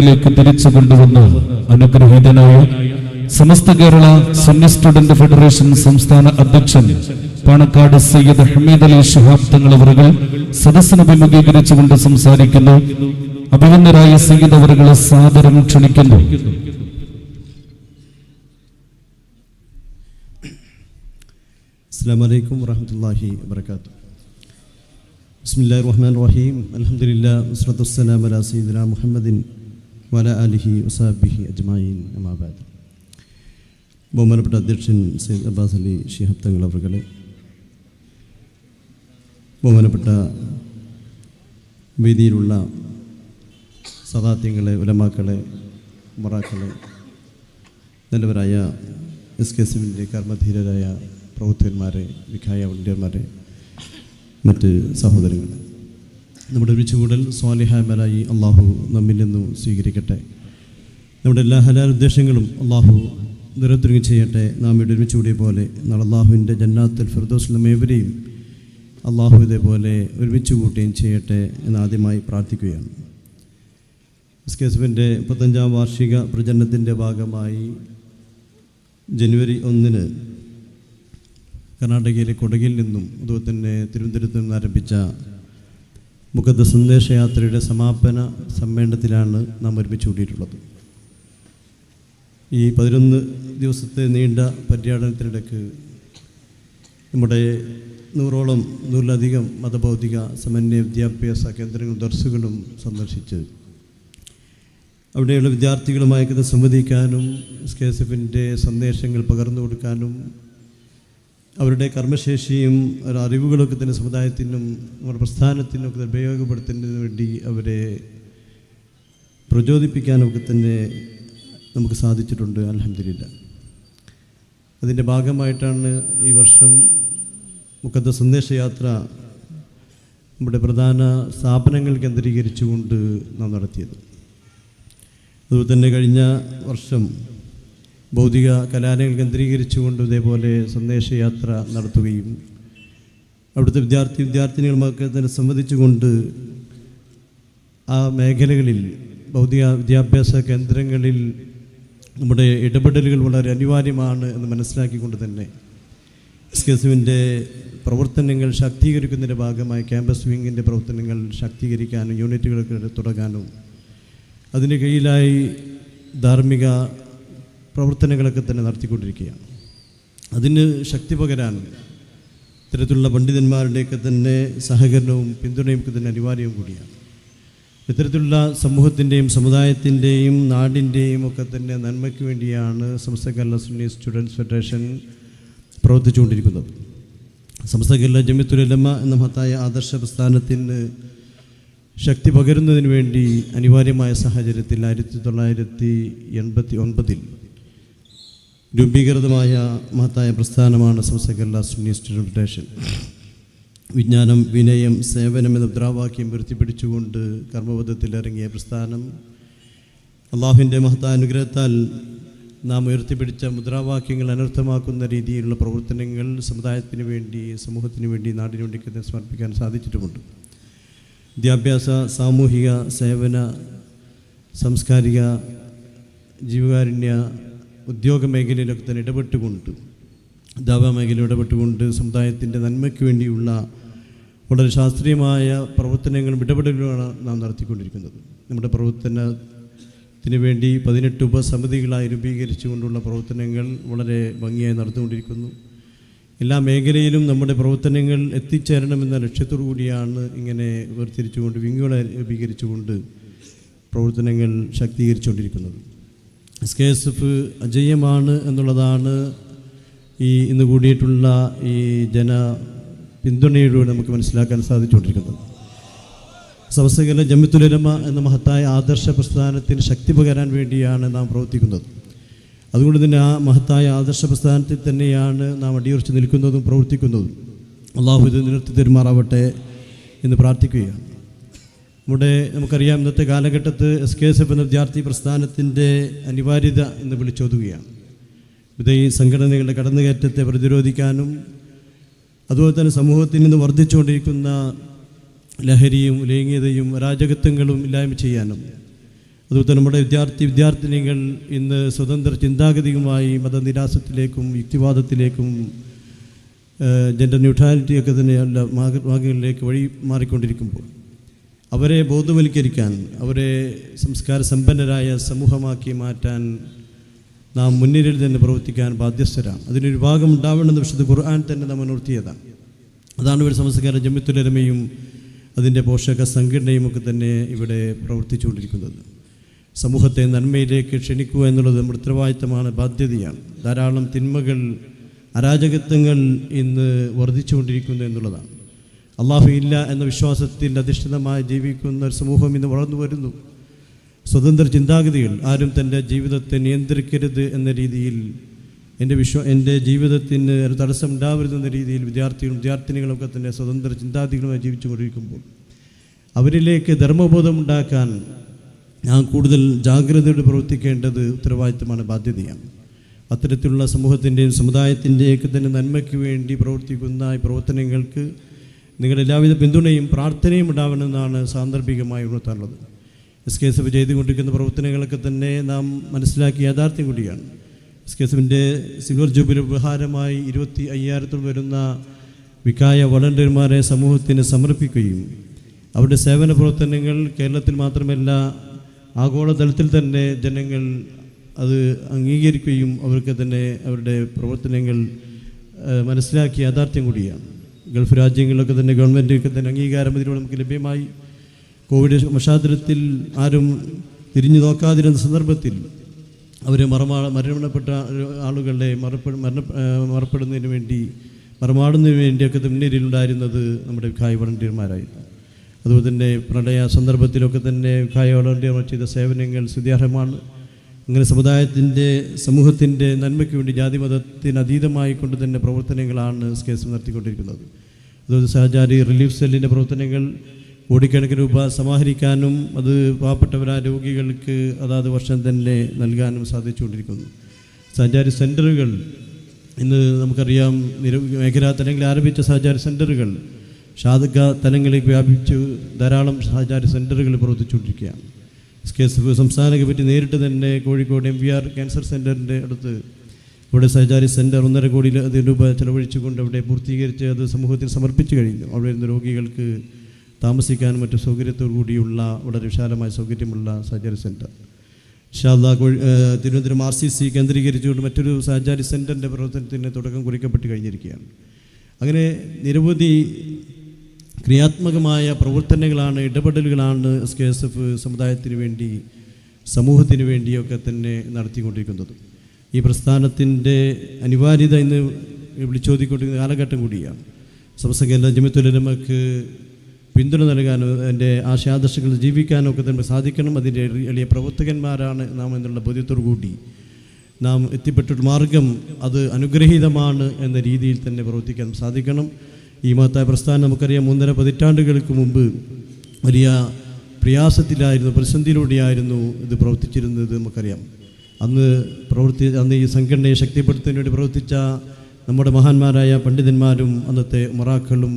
ിലേക്ക് തിരിച്ചു കൊണ്ടുവന്നു. അനുഗ്രഹീതനായ സമസ്ത കേരള സുന്നി സ്റ്റുഡന്റ് ഫെഡറേഷൻ സംസ്ഥാന അധ്യക്ഷൻ പാണക്കാട് സയ്യിദ് ഹമീദ് അലി ഷിഹാബ് തങ്ങളവറുകൾ സദസ്സിനഭിമുഖീകരിച്ചുകൊണ്ട് സംസാരിക്കുന്നു. അഭിമന്യരായ സയ്യിദ് അവറുകളെ സാദരം ക്ഷണിക്കുന്നു. അസ്സാമലൈക്കും വറഹമത്തല്ലാഹി റഹ്മാൻ റഹീം. അലഹമുല്ലാ വസ്സലാം അലാ സയ്യിദിന മുഹമ്മദിൻ വല അലിഹി ഉസാബിഹി അജ്മായിൻ അമാബാദ് ബഹുമാനപ്പെട്ട അധ്യക്ഷൻ സെയ്ദ് അബ്ബാസ് അലി ഷിഹബ് തങ്ങൾ അവർകളെ ബഹുമാനപ്പെട്ട വേദിയിലുള്ള സദാത്യങ്ങളെ ഉലമാക്കളെ മറാക്കളെ നല്ലവരായ എസ് കെ സിമിന്റെ കർമ്മധീരരായ പ്രവർത്തകന്മാരെ വിഖായ വണ്ടിയന്മാരെ മറ്റ് സഹോദരങ്ങളെ നമ്മുടെ ഒരുമിച്ചുകൂടൽ സ്വാലിഹാമരായി അള്ളാഹു നമ്മിൽ നിന്നും സ്വീകരിക്കട്ടെ. നമ്മുടെ എല്ലാ ഹലാൽ ഉദ്ദേശങ്ങളും അള്ളാഹു നിരത്തുരുങ്ങി ചെയ്യട്ടെ. നാം ഇവിടെ ഒരുമിച്ച് കൂടിയ പോലെ നാളെ അള്ളാഹുവിന്റെ ജന്നാത്തിൽ ഫിർദോസ്ലം ഏവരെയും അള്ളാഹു ഇതേപോലെ ഒരുമിച്ച് കൂട്ടുകയും ചെയ്യട്ടെ എന്ന് ആദ്യമായി പ്രാർത്ഥിക്കുകയാണ്. എസ് കെ എസ്എഫിന്റെ മുപ്പത്തഞ്ചാം വാർഷിക പ്രചരണത്തിന്റെ ഭാഗമായി ജനുവരി ഒന്നിന് കർണാടകയിലെ കൊടകിൽ നിന്നും അതുപോലെ തന്നെ തിരുവനന്തപുരത്ത് നിന്ന് ആരംഭിച്ച മുഖത്ത് സന്ദേശയാത്രയുടെ സമാപന സമ്മേളനത്തിലാണ് നാം ഒരുമിച്ച് കൂടിയിട്ടുള്ളത്. ഈ പതിനൊന്ന് ദിവസത്തെ നീണ്ട പര്യടനത്തിനിടയ്ക്ക് നമ്മുടെ നൂറോളം നൂറിലധികം മതബൗദ്ധിക സമന്വയ വിദ്യാഭ്യാസ കേന്ദ്രങ്ങളും ദർസുകളും സന്ദർശിച്ച് അവിടെയുള്ള വിദ്യാർത്ഥികളുമായി സംവദിക്കാനും എസ് കെ സന്ദേശങ്ങൾ പകർന്നു കൊടുക്കാനും അവരുടെ കർമ്മശേഷിയും അറിവുകളൊക്കെ തന്നെ സമുദായത്തിനും നമ്മുടെ പ്രസ്ഥാനത്തിനും ഒക്കെ ഉപയോഗപ്പെടുത്തുന്നതിന് വേണ്ടി അവരെ പ്രചോദിപ്പിക്കാനൊക്കെ തന്നെ നമുക്ക് സാധിച്ചിട്ടുണ്ട്. അലഹമില്ല അതിന്റെ ഭാഗമായിട്ടാണ് ഈ വർഷം മുഖത്ത സന്ദേശയാത്ര നമ്മുടെ പ്രധാന സ്ഥാപനങ്ങൾ കേന്ദ്രീകരിച്ചുകൊണ്ട് നാം നടത്തിയത്. അതുപോലെ തന്നെ കഴിഞ്ഞ വർഷം ഭൗതിക കലാലയങ്ങൾ കേന്ദ്രീകരിച്ചുകൊണ്ട് ഇതേപോലെ സന്ദേശയാത്ര നടത്തുകയും അവിടുത്തെ വിദ്യാർത്ഥി വിദ്യാർത്ഥിനികളുമൊക്കെ തന്നെ സംബന്ധിച്ചുകൊണ്ട് ആ മേഖലകളിൽ ഭൗതിക വിദ്യാഭ്യാസ കേന്ദ്രങ്ങളിൽ നമ്മുടെ ഇടപെടലുകൾ വളരെ അനിവാര്യമാണ് എന്ന് മനസ്സിലാക്കിക്കൊണ്ട് തന്നെ എസ് കെ എസുവിന്റെ പ്രവർത്തനങ്ങൾ ശാക്തീകരിക്കുന്നതിന്റെ ഭാഗമായി ക്യാമ്പസ് വിങ്ങിന്റെ പ്രവർത്തനങ്ങൾ ശാക്തീകരിക്കാനും യൂണിറ്റുകളൊക്കെ തുടങ്ങാനും അതിന്റെ കീഴിലായി ധാർമ്മിക പ്രവർത്തനങ്ങളൊക്കെ തന്നെ നടത്തിക്കൊണ്ടിരിക്കുകയാണ്. അതിന് ശക്തി പകരാൻ ഇത്തരത്തിലുള്ള പണ്ഡിതന്മാരുടെയൊക്കെ തന്നെ സഹകരണവും പിന്തുണയും ഒക്കെ തന്നെ അനിവാര്യവും കൂടിയാണ്. ഇത്തരത്തിലുള്ള സമൂഹത്തിന്റെയും സമുദായത്തിന്റെയും നാടിന്റെയും ഒക്കെ തന്നെ നന്മയ്ക്ക് വേണ്ടിയാണ് സമസ്ത കേരള സുന്നി സ്റ്റുഡൻസ് ഫെഡറേഷൻ പ്രവർത്തിച്ചുകൊണ്ടിരിക്കുന്നത്. സമസ്ത കേരള ജമിത്തുലമ എന്ന മഹത്തായ ആദർശ പ്രസ്ഥാനത്തിന് ശക്തി പകരുന്നതിന് വേണ്ടി അനിവാര്യമായ സാഹചര്യത്തിൽ ആയിരത്തി തൊള്ളായിരത്തി എൺപത്തി ഒൻപതിൽ രൂപീകൃതമായ മഹത്തായ പ്രസ്ഥാനമാണ് കേരള സുന്നി സ്റ്റുഡന്റ് ഫെഡറേഷൻ വിജ്ഞാനം വിനയം സേവനം എന്ന മുദ്രാവാക്യം ഉയർത്തിപ്പിടിച്ചുകൊണ്ട് കർമ്മപഥത്തിൽ ഇറങ്ങിയ പ്രസ്ഥാനം. അള്ളാഹുവിന്റെ മഹത്തായ അനുഗ്രഹത്താൽ നാം ഉയർത്തിപ്പിടിച്ച മുദ്രാവാക്യങ്ങൾ അനർത്ഥമാക്കുന്ന രീതിയിലുള്ള പ്രവർത്തനങ്ങൾ സമുദായത്തിന് വേണ്ടി സമൂഹത്തിന് വേണ്ടി നാടിന് വേണ്ടി സമർപ്പിക്കാൻ സാധിച്ചിട്ടുമുണ്ട്. വിദ്യാഭ്യാസ സാമൂഹിക സേവന സാംസ്കാരിക ജീവകാരുണ്യ ഉദ്യോഗ മേഖലയിലൊക്കെ തന്നെ ഇടപെട്ടുകൊണ്ട് ദാവ മേഖല ഇടപെട്ടുകൊണ്ട് സമുദായത്തിന്റെ നന്മയ്ക്ക് വേണ്ടിയുള്ള വളരെ ശാസ്ത്രീയമായ പ്രവർത്തനങ്ങളും ഇടപെടലുകളാണ് നാം നടത്തിക്കൊണ്ടിരിക്കുന്നത്. നമ്മുടെ പ്രവർത്തനത്തിന് വേണ്ടി പതിനെട്ട് ഉപസമിതികളായി രൂപീകരിച്ചുകൊണ്ടുള്ള പ്രവർത്തനങ്ങൾ വളരെ ഭംഗിയായി നടന്നുകൊണ്ടിരിക്കുന്നു. എല്ലാ മേഖലയിലും നമ്മുടെ പ്രവർത്തനങ്ങൾ എത്തിച്ചേരണമെന്ന ലക്ഷ്യത്തോടു കൂടിയാണ് ഇങ്ങനെ വേർതിരിച്ചുകൊണ്ട് വിങ്ങുകളെ രൂപീകരിച്ചുകൊണ്ട് പ്രവർത്തനങ്ങൾ ശാക്തീകരിച്ചുകൊണ്ടിരിക്കുന്നത്. എസ് കെ എസ് എഫ് അജയ്യമാണ് എന്നുള്ളതാണ് ഈ ഇന്ന് കൂടിയിട്ടുള്ള ഈ ജന പിന്തുണയിലൂടെ നമുക്ക് മനസ്സിലാക്കാൻ സാധിച്ചുകൊണ്ടിരിക്കുന്നത്. സമസ്തകല ജമ്മിത്തുലരമ എന്ന മഹത്തായ ആദർശ പ്രസ്ഥാനത്തിന് ശക്തി പകരാൻ വേണ്ടിയാണ് നാം പ്രവർത്തിക്കുന്നത്. അതുകൊണ്ട് തന്നെ ആ മഹത്തായ ആദർശ പ്രസ്ഥാനത്തിൽ തന്നെയാണ് നാം അടിയുറച്ച് നിൽക്കുന്നതും പ്രവർത്തിക്കുന്നതും. അള്ളാഹു ഇത് നിലർത്തി തെരുമാറാവട്ടെ എന്ന് പ്രാർത്ഥിക്കുകയാണ്. നമ്മുടെ നമുക്കറിയാം ഇന്നത്തെ കാലഘട്ടത്ത് എസ് കെ എസ് എഫ് എന്ന വിദ്യാർത്ഥി പ്രസ്ഥാനത്തിന്റെ അനിവാര്യത എന്ന് വിളിച്ചോതുകയാണ്. ഇത് ഈ സംഘടനകളുടെ കടന്നുകയറ്റത്തെ പ്രതിരോധിക്കാനും അതുപോലെ തന്നെ സമൂഹത്തിൽ നിന്ന് വർദ്ധിച്ചുകൊണ്ടിരിക്കുന്ന ലഹരിയും ലൈംഗികതയും അരാജകത്വങ്ങളും ഇല്ലായ്മ ചെയ്യാനും അതുപോലെ തന്നെ നമ്മുടെ വിദ്യാർത്ഥി വിദ്യാർത്ഥിനികൾ ഇന്ന് സ്വതന്ത്ര ചിന്താഗതിയുമായി മതനിരാസത്തിലേക്കും യുക്തിവാദത്തിലേക്കും ജെൻഡർ ന്യൂട്രാലിറ്റിയൊക്കെ തന്നെയുള്ള മാർഗ മാർഗങ്ങളിലേക്ക് വഴി മാറിക്കൊണ്ടിരിക്കുമ്പോൾ അവരെ ബോധവൽക്കരിക്കാൻ അവരെ സംസ്കാര സമ്പന്നരായ സമൂഹമാക്കി മാറ്റാൻ നാം മുൻനിരയിൽ തന്നെ പ്രവർത്തിക്കാൻ ബാധ്യസ്ഥരാണ്. അതിനൊരു ഭാഗം ഉണ്ടാവേണ്ടെന്ന് വിശുദ്ധ ഖുർആൻ തന്നെ നാം ഉണർത്തിയതാണ്. അതാണ് ഒരു സംസ്കാര ജമ്മിത്തുലരമയും അതിന്റെ പോഷക സംഘടനയും ഒക്കെ തന്നെ ഇവിടെ പ്രവർത്തിച്ചുകൊണ്ടിരിക്കുന്നത്. സമൂഹത്തെ നന്മയിലേക്ക് ക്ഷണിക്കുക എന്നുള്ളത് നമ്മുടെ ഉത്തരവാദിത്തമാണ് ബാധ്യതയാണ്. ധാരാളം തിന്മകൾ അരാജകത്വങ്ങൾ ഇന്ന് വർദ്ധിച്ചുകൊണ്ടിരിക്കുന്നു എന്നുള്ളതാണ്. അള്ളാഹു ഇല്ല എന്ന വിശ്വാസത്തിൽ അധിഷ്ഠിതമായി ജീവിക്കുന്ന ഒരു സമൂഹം ഇന്ന് വളർന്നു വരുന്നു. സ്വതന്ത്ര ചിന്താഗതികൾ ആരും തന്റെ ജീവിതത്തെ നിയന്ത്രിക്കരുത് എന്ന രീതിയിൽ എന്റെ വിശ്വ എന്റെ ജീവിതത്തിന് ഒരു തടസ്സം ഉണ്ടാവരുതെന്ന രീതിയിൽ വിദ്യാർത്ഥികളും വിദ്യാർത്ഥിനികളൊക്കെ തന്നെ സ്വതന്ത്ര ചിന്താഗതികളുമായി ജീവിച്ചു കൊണ്ടിരിക്കുമ്പോൾ അവരിലേക്ക് ധർമ്മബോധം ഉണ്ടാക്കാൻ ഞാൻ കൂടുതൽ ജാഗ്രതയോടെ പ്രവർത്തിക്കേണ്ടത് ഉത്തരവാദിത്തമാണ് ബാധ്യതയാണ്. അത്തരത്തിലുള്ള സമൂഹത്തിന്റെയും സമുദായത്തിന്റെയൊക്കെ തന്നെ നന്മയ്ക്ക് വേണ്ടി പ്രവർത്തിക്കുന്ന ഈ പ്രവർത്തനങ്ങൾക്ക് നിങ്ങളുടെ എല്ലാവിധ പിന്തുണയും പ്രാർത്ഥനയും ഉണ്ടാവണമെന്നാണ് സാന്ദർഭികമായി ഉണർത്താനുള്ളത് എസ് കെ എസ് എഫ് ചെയ്തുകൊണ്ടിരിക്കുന്ന പ്രവർത്തനങ്ങളൊക്കെ തന്നെ നാം മനസ്സിലാക്കിയ യാഥാർത്ഥ്യം കൂടിയാണ്. എസ് കെ എസ് എഫിന്റെ സിൽവർ ജൂബിലി ഉപഹാരമായി ഇരുപത്തി അയ്യായിരത്തോളം വരുന്ന വികായ വളണ്ടിയർമാരെ സമൂഹത്തിന് സമർപ്പിക്കുകയും അവരുടെ സേവന പ്രവർത്തനങ്ങൾ കേരളത്തിൽ മാത്രമല്ല ആഗോളതലത്തിൽ തന്നെ ജനങ്ങൾ അത് അംഗീകരിക്കുകയും അവർക്ക് തന്നെ അവരുടെ പ്രവർത്തനങ്ങൾ മനസ്സിലാക്കിയ യാഥാർത്ഥ്യം കൂടിയാണ്. ഗൾഫ് രാജ്യങ്ങളിലൊക്കെ തന്നെ ഗവൺമെന്റൊക്കെ തന്നെ അംഗീകാരം ഇതിലൂടെ നമുക്ക് ലഭ്യമായി. കോവിഡ് പശ്ചാത്തലത്തിൽ ആരും തിരിഞ്ഞു നോക്കാതിരുന്ന സന്ദർഭത്തിൽ അവർ മറമാ മരണപ്പെട്ട ആളുകളുടെ മരണ മറപ്പെടുന്നതിന് വേണ്ടി മറമാടുന്നതിന് വേണ്ടിയൊക്കെ മുൻനിരയിലുണ്ടായിരുന്നത് നമ്മുടെ വിഖായ വളണ്ടിയർമാരായിരുന്നു അതുപോലെ തന്നെ പ്രളയ സന്ദർഭത്തിലൊക്കെ തന്നെ വിഖായ വളണ്ടിയർമാർ ചെയ്ത സേവനങ്ങൾ സ്തുത്യാർഹമാണ് അങ്ങനെ സമുദായത്തിന്റെ സമൂഹത്തിന്റെ നന്മയ്ക്ക് വേണ്ടി ജാതിമതത്തിന് അതീതമായി കൊണ്ട് തന്നെ പ്രവർത്തനങ്ങളാണ് എസ് കെ എസ് നടത്തിക്കൊണ്ടിരിക്കുന്നത്. അതുപോലെ സഹചാരി റിലീഫ് സെല്ലിന്റെ പ്രവർത്തനങ്ങൾ കോടിക്കണക്കിന് രൂപ സമാഹരിക്കാനും അത് പാവപ്പെട്ടവരായ രോഗികൾക്ക് അതാത് വർഷം തന്നെ നൽകാനും സാധിച്ചുകൊണ്ടിരിക്കുന്നു. സഹചാരി സെന്ററുകൾ ഇന്ന് നമുക്കറിയാം നിര മേഖലാ തലങ്ങളിൽ ആരംഭിച്ച സഹചാരി സെന്ററുകൾ ഷാദക തലങ്ങളിലേക്ക് വ്യാപിച്ച് ധാരാളം സഹചാരി സെന്ററുകൾ പ്രവർത്തിച്ചുകൊണ്ടിരിക്കുകയാണ്. എസ് കെ എസ് എഫ് സംസ്ഥാന കമ്മിറ്റി നേരിട്ട് തന്നെ Kozhikode M V R cancer സെന്ററിന്റെ അടുത്ത് ഇവിടെ സഹചാരി സെന്റർ ഒന്നര കോടി രൂപ ചെലവഴിച്ചുകൊണ്ട് അവിടെ പൂർത്തീകരിച്ച് അത് സമൂഹത്തിന് സമർപ്പിച്ചു കഴിഞ്ഞു. അവിടെ ഇരുന്ന രോഗികൾക്ക് താമസിക്കാനും മറ്റു സൗകര്യത്തോടു കൂടിയുള്ള വളരെ വിശാലമായ സൗകര്യമുള്ള സഹചാരി സെന്റർ ഷാദ തിരുവനന്തപുരം ആർ സി സി കേന്ദ്രീകരിച്ചുകൊണ്ട് മറ്റൊരു സഹചാരി സെന്ററിന്റെ പ്രവർത്തനത്തിന് തുടക്കം കുറിക്കപ്പെട്ട് കഴിഞ്ഞിരിക്കുകയാണ്. അങ്ങനെ നിരവധി ക്രിയാത്മകമായ പ്രവർത്തനങ്ങളാണ് ഇടപെടലുകളാണ് എസ് കെ എസ് എഫ് സമുദായത്തിന് വേണ്ടി സമൂഹത്തിന് വേണ്ടിയൊക്കെ തന്നെ നടത്തിക്കൊണ്ടിരിക്കുന്നത്. ഈ പ്രസ്ഥാനത്തിന്റെ അനിവാര്യത ഇന്ന് വിളിച്ചോദിക്കൊണ്ടിരിക്കുന്ന കാലഘട്ടം കൂടിയാണ്. സമസ്ത കേരള ജമിത്തുലമക്ക് പിന്തുണ നൽകാനും അതിന്റെ ആശയാദർശങ്ങൾ ജീവിക്കാനും ഒക്കെ തന്നെ സാധിക്കണം. അതിന്റെ എളിയ പ്രവർത്തകന്മാരാണ് നാം എന്നുള്ള ബോധ്യത്തോടു കൂടി നാം എത്തിപ്പെട്ടൊരു മാർഗം അത് അനുഗ്രഹീതമാണ് എന്ന രീതിയിൽ തന്നെ പ്രവർത്തിക്കാൻ സാധിക്കണം. ഈ മഹത്തായ പ്രസ്ഥാനം നമുക്കറിയാം. മൂന്നര പതിറ്റാണ്ടുകൾക്ക് മുമ്പ് വലിയ പ്രയാസത്തിലായിരുന്നു പ്രതിസന്ധിയിലൂടെയായിരുന്നു ഇത് പ്രവർത്തിച്ചിരുന്നത് നമുക്കറിയാം. അന്ന് പ്രവർത്തി അന്ന് ഈ സംഘടനയെ ശക്തിപ്പെടുത്തുന്നതിന് വേണ്ടി പ്രവർത്തിച്ച നമ്മുടെ മഹാന്മാരായ പണ്ഡിതന്മാരും അന്നത്തെ മറാക്കളും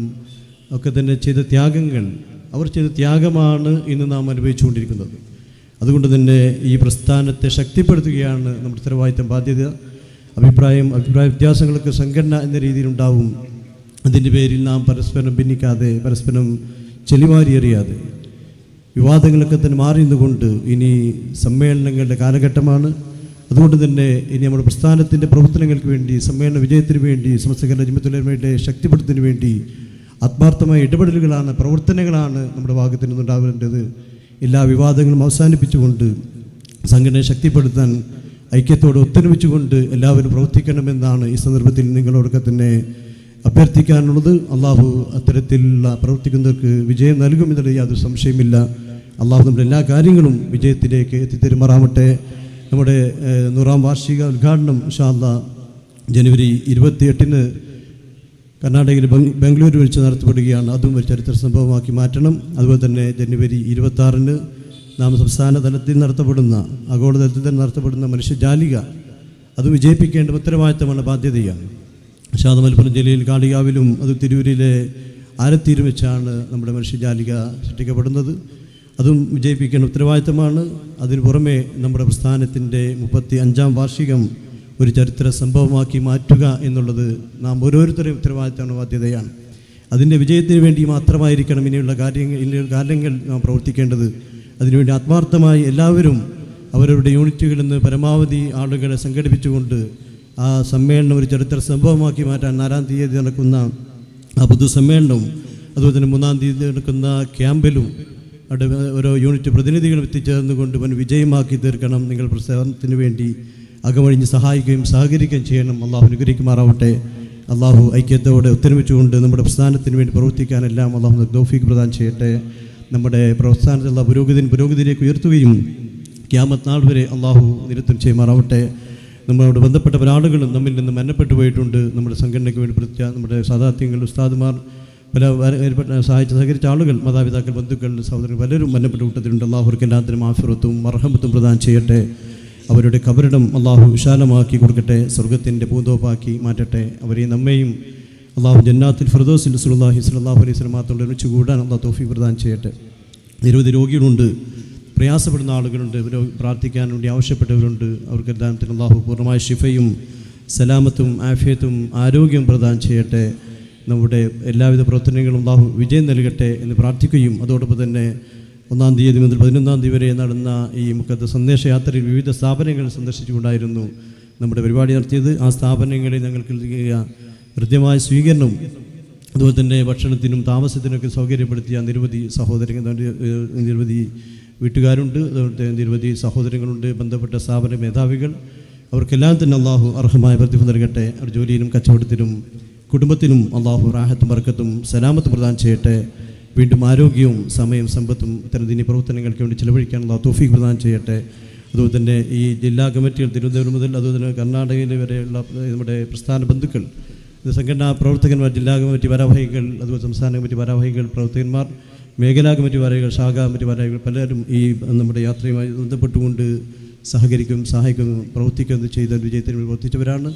ഒക്കെ തന്നെ ചെയ്ത ത്യാഗങ്ങൾ അവർ ചെയ്ത ത്യാഗമാണ് ഇന്ന് നാം അനുഭവിച്ചുകൊണ്ടിരിക്കുന്നത്. അതുകൊണ്ട് തന്നെ ഈ പ്രസ്ഥാനത്തെ ശക്തിപ്പെടുത്തുകയാണ് നമ്മുടെ ഉത്തരവാദിത്തം ബാധ്യത അഭിപ്രായം അഭിപ്രായ വ്യത്യാസങ്ങളൊക്കെ സംഘടന എന്ന രീതിയിലുണ്ടാവും അതിന്റെ പേരിൽ നാം പരസ്പരം ഭിന്നിക്കാതെ പരസ്പരം ചെളിവാരി എറിയാതെ വിവാദങ്ങളൊക്കെ തന്നെ മാറി നിന്നുകൊണ്ട് ഇനി സമ്മേളനങ്ങളുടെ കാലഘട്ടമാണ്. അതുകൊണ്ട് തന്നെ ഇനി നമ്മുടെ പ്രസ്ഥാനത്തിന്റെ പ്രവർത്തനങ്ങൾക്ക് വേണ്ടി സമ്മേളന വിജയത്തിന് വേണ്ടി സമസ്ത കേരള ജിമ്മത്തുലമയുടെ ശക്തിപ്പെടുത്തുന്നതിന് വേണ്ടി ആത്മാർത്ഥമായ ഇടപെടലുകളാണ് പ്രവർത്തനങ്ങളാണ് നമ്മുടെ ഭാഗത്തു നിന്നുണ്ടാവേണ്ടത്. എല്ലാ വിവാദങ്ങളും അവസാനിപ്പിച്ചുകൊണ്ട് സംഘടനയെ ശക്തിപ്പെടുത്താൻ ഐക്യത്തോടെ ഒത്തൊരുമിച്ചുകൊണ്ട് എല്ലാവരും പ്രവർത്തിക്കണമെന്നാണ് ഈ സന്ദർഭത്തിൽ നിങ്ങളോടൊക്കെ തന്നെ അഭ്യർത്ഥിക്കാനുള്ളത് അള്ളാഹു അത്തരത്തിലുള്ള പ്രവർത്തിക്കുന്നവർക്ക് വിജയം നൽകുമെന്നുള്ള യാതൊരു സംശയമില്ല അള്ളാഹു നമ്മുടെ എല്ലാ കാര്യങ്ങളും വിജയത്തിലേക്ക് എത്തിത്തരുമാറാവട്ടെ. നമ്മുടെ നൂറാം വാർഷിക ഉദ്ഘാടനം ഷാല്ല ജനുവരി ഇരുപത്തി എട്ടിന് കർണാടകയിൽ ബംഗളൂരു വെച്ച് നടത്തപ്പെടുകയാണ്. അതും ഒരു ചരിത്ര സംഭവമാക്കി മാറ്റണം. അതുപോലെ തന്നെ ജനുവരി ഇരുപത്തി ആറിന് നാം സംസ്ഥാന തലത്തിൽ നടത്തപ്പെടുന്ന ആഗോളതലത്തിൽ തന്നെ നടത്തപ്പെടുന്ന മനുഷ്യജാലിക അത് വിജയിപ്പിക്കേണ്ട ഉത്തരവാദിത്തമാണ് ബാധ്യതയാണ്. ഷാദ മലപ്പുറം ജില്ലയിൽ കാളികാവിലും അത് തിരൂരിലെ ആരത്തീരും വെച്ചാണ് നമ്മുടെ മനുഷ്യജാലിക സൃഷ്ടിക്കപ്പെടുന്നത്. അതും വിജയിപ്പിക്കേണ്ട ഉത്തരവാദിത്തമാണ്. അതിനു പുറമെ നമ്മുടെ പ്രസ്ഥാനത്തിന്റെ മുപ്പത്തി അഞ്ചാം വാർഷികം ഒരു ചരിത്ര സംഭവമാക്കി മാറ്റുക എന്നുള്ളത് നാം ഓരോരുത്തരുടെയും ഉത്തരവാദിത്തമാണ് ബാധ്യതയാണ്. അതിന്റെ വിജയത്തിന് വേണ്ടി മാത്രമായിരിക്കണം ഇനിയുള്ള കാര്യങ്ങൾ ഇനിയുള്ള കാര്യങ്ങൾ നാം പ്രവർത്തിക്കേണ്ടത്. അതിനുവേണ്ടി ആത്മാർത്ഥമായി എല്ലാവരും അവരവരുടെ യൂണിറ്റുകളിൽ നിന്ന് പരമാവധി ആളുകളെ സംഘടിപ്പിച്ചുകൊണ്ട് ആ സമ്മേളനം ഒരു ചരിത്ര സംഭവമാക്കി മാറ്റാൻ നാലാം തീയതി നടക്കുന്ന ആ പൊതുസമ്മേളനവും അതുപോലെ തന്നെ മൂന്നാം തീയതി നടക്കുന്ന ക്യാമ്പിലും അവിടെ ഓരോ യൂണിറ്റ് പ്രതിനിധികളും എത്തിച്ചേർന്നുകൊണ്ട് വൻ വിജയമാക്കി തീർക്കണം. നിങ്ങൾ പ്രസ്ഥാനത്തിന് വേണ്ടി അകമഴിഞ്ഞ് സഹായിക്കുകയും സഹകരിക്കുകയും ചെയ്യണം. അള്ളാഹു അനുഗ്രഹിക്കുമാറാവട്ടെ. അള്ളാഹു ഐക്യത്തോടെ ഒത്തൊരുമിച്ചുകൊണ്ട് നമ്മുടെ പ്രസ്ഥാനത്തിന് വേണ്ടി പ്രവർത്തിക്കാനെല്ലാം അള്ളാഹു തൗഫീഖ് പ്രദാനം ചെയ്യട്ടെ. നമ്മുടെ പ്രസ്ഥാനത്തുള്ള പുരോഗതി പുരോഗതിയിലേക്ക് ഉയർത്തുകയും ക്യാമത്ത് നാൾ വരെ അള്ളാഹു നിരത്തും ചെയ്യുമാറാവട്ടെ. നമ്മളോട് ബന്ധപ്പെട്ട പല ആളുകളും നമ്മിൽ നിന്ന് മരണപ്പെട്ടു പോയിട്ടുണ്ട്. നമ്മുടെ സംഘടനയ്ക്ക് വേണ്ടി പ്രത്യേക നമ്മുടെ സാധാത്യങ്ങൾ ഉസ്താദുമാർ പല സഹായിച്ച സഹകരിച്ച ആളുകൾ മാതാപിതാക്കൾ ബന്ധുക്കൾ സഹോദരങ്ങൾ പലരും മരണപ്പെട്ട കൂട്ടത്തിലുണ്ട്. അള്ളാഹുർക്ക് എല്ലാത്തിനും ആഫിറത്തും മർഹമത്തും പ്രദാനം ചെയ്യട്ടെ. അവരുടെ കബറിടം അള്ളാഹു വിശാലമാക്കി കൊടുക്കട്ടെ. സ്വർഗത്തിന്റെ പൂന്തോപ്പാക്കി മാറ്റട്ടെ. അവരെയും നമ്മയും അള്ളാഹു ജന്നാത്തിൽ ഫിറദോസിൽ സുല്ലാഹി സ്വല്ലാഹു അലൈഹി സ്വലമാത്തോടെ ഒരുമിച്ച് കൂടാൻ അള്ളാഹ് തോഫി പ്രദാനം ചെയ്യട്ടെ. നിരവധി രോഗികളുണ്ട്. പ്രയാസപ്പെടുന്ന ആളുകളുണ്ട്. ഇവർ പ്രാർത്ഥിക്കാൻ വേണ്ടി ആവശ്യപ്പെട്ടവരുണ്ട്. അവർക്കെല്ലാം അള്ളാഹു പൂർണമായ ഷിഫയും സലാമത്തും ആഫിയത്തും ആരോഗ്യം പ്രദാനം ചെയ്യട്ടെ. നമ്മുടെ എല്ലാവിധ പ്രവർത്തനങ്ങളും അള്ളാഹു വിജയം നൽകട്ടെ എന്ന് പ്രാർത്ഥിക്കുകയും അതോടൊപ്പം തന്നെ ഒന്നാം തീയതി മുതൽ പതിനൊന്നാം തീയതി വരെ നടന്ന ഈ മുഖത്ത് സന്ദേശയാത്രയിൽ വിവിധ സ്ഥാപനങ്ങൾ സന്ദർശിച്ചുകൊണ്ടായിരുന്നു നമ്മുടെ പരിപാടി നടത്തിയത്. ആ സ്ഥാപനങ്ങളിൽ ഞങ്ങൾക്ക് നൽകിയ ഹൃദ്യമായ സ്വീകരണം അതുപോലെ തന്നെ ഭക്ഷണത്തിനും താമസത്തിനൊക്കെ സൗകര്യപ്പെടുത്തിയ നിരവധി സഹോദരങ്ങൾ നിരവധി വീട്ടുകാരുണ്ട് അതുപോലെ നിരവധി സഹോദരങ്ങളുണ്ട് ബന്ധപ്പെട്ട സ്ഥാപന മേധാവികൾ. അവർക്കെല്ലാം തന്നെ അള്ളാഹു അർഹമായ പ്രതിഫലം നൽകട്ടെ. അവർ ജോലിയിലും കച്ചവടത്തിനും കുടുംബത്തിനും അള്ളാഹു റാഹത്തും വർക്കത്തും സലാമത്തും പ്രദാനം ചെയ്യട്ടെ. വീണ്ടും ആരോഗ്യവും സമയം സമ്പത്തും ഇത്തരം ദിനീ പ്രവർത്തനങ്ങൾക്ക് വേണ്ടി ചിലവഴിക്കാനുള്ള തോഫീക്ക് പ്രദാനം ചെയ്യട്ടെ. അതുപോലെ തന്നെ ഈ ജില്ലാ കമ്മിറ്റികൾ തിരുവനന്തപുരം മുതൽ അതുപോലെ തന്നെ കർണാടകയിൽ വരെയുള്ള നമ്മുടെ പ്രസ്ഥാന ബന്ധുക്കൾ സംഘടനാ പ്രവർത്തകന്മാർ ജില്ലാ കമ്മിറ്റി ഭാരവാഹികൾ അതുപോലെ സംസ്ഥാന കമ്മിറ്റി ഭാരവാഹികൾ പ്രവർത്തകന്മാർ മേഖലാ കമ്മിറ്റി ഭാരവാഹികൾ ശാഖാ കമ്മിറ്റി ഭാരവാഹികൾ പലരും ഈ നമ്മുടെ യാത്രയുമായി ബന്ധപ്പെട്ടുകൊണ്ട് സഹകരിക്കും സഹായിക്കും പ്രവർത്തിക്കുകയും ചെയ്ത വിജയത്തിന് പ്രവർത്തിച്ചവരാണ്.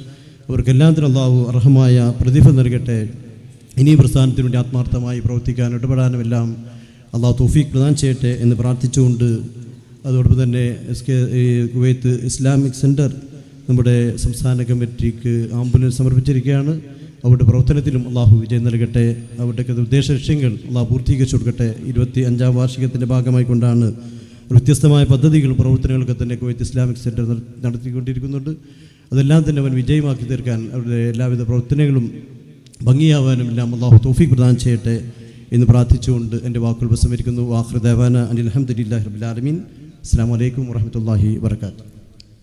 അവർക്കെല്ലാം തന്നെ അള്ളാഹു അർഹമായ പ്രതിഫലം നൽകട്ടെ. ഇനിയും പ്രസ്ഥാനത്തിന് വേണ്ടി ആത്മാർത്ഥമായി പ്രവർത്തിക്കാനും ഇടപെടാനും എല്ലാം അള്ളാഹു തോഫീഖ് പ്രദാനം ചെയ്യട്ടെ എന്ന് പ്രാർത്ഥിച്ചുകൊണ്ട് അതോടൊപ്പം തന്നെ S K Kuwait Islamic centre നമ്മുടെ സംസ്ഥാന കമ്മിറ്റിക്ക് ആംബുലൻസ് സമർപ്പിച്ചിരിക്കുകയാണ്. അവരുടെ പ്രവർത്തനത്തിലും അള്ളാഹു വിജയം നൽകട്ടെ. അവരുടെ ഉദ്ദേശ ലക്ഷ്യങ്ങൾ അള്ളാഹു പൂർത്തീകരിച്ചു കൊടുക്കട്ടെ. ഇരുപത്തി അഞ്ചാം വാർഷികത്തിന്റെ ഭാഗമായി കൊണ്ടാണ് വ്യത്യസ്തമായ പദ്ധതികളും പ്രവർത്തനങ്ങളൊക്കെ തന്നെ കുവൈത്ത് ഇസ്ലാമിക് സെന്റർ നടത്തിക്കൊണ്ടിരിക്കുന്നുണ്ട്. അതെല്ലാം തന്നെ അവൻ വിജയമാക്കി തീർക്കാൻ അവരുടെ എല്ലാവിധ പ്രവർത്തനങ്ങളും ഭംഗിയാവാനും എല്ലാം അള്ളാഹു തൗഫീഖ് പ്രദാനം ചെയ്യട്ടെ എന്ന് പ്രാർത്ഥിച്ചുകൊണ്ട് എന്റെ വാക്കുകൾ ഉപസംഹരിക്കുന്നു വാഹൃദേവാന അനിൽ അഹമ്മദില്ലാഹി റബിലാലമീൻ അസ്സാം വലൈക്കും വാഹമത്തല്ലാഹി വർക്കാത്തു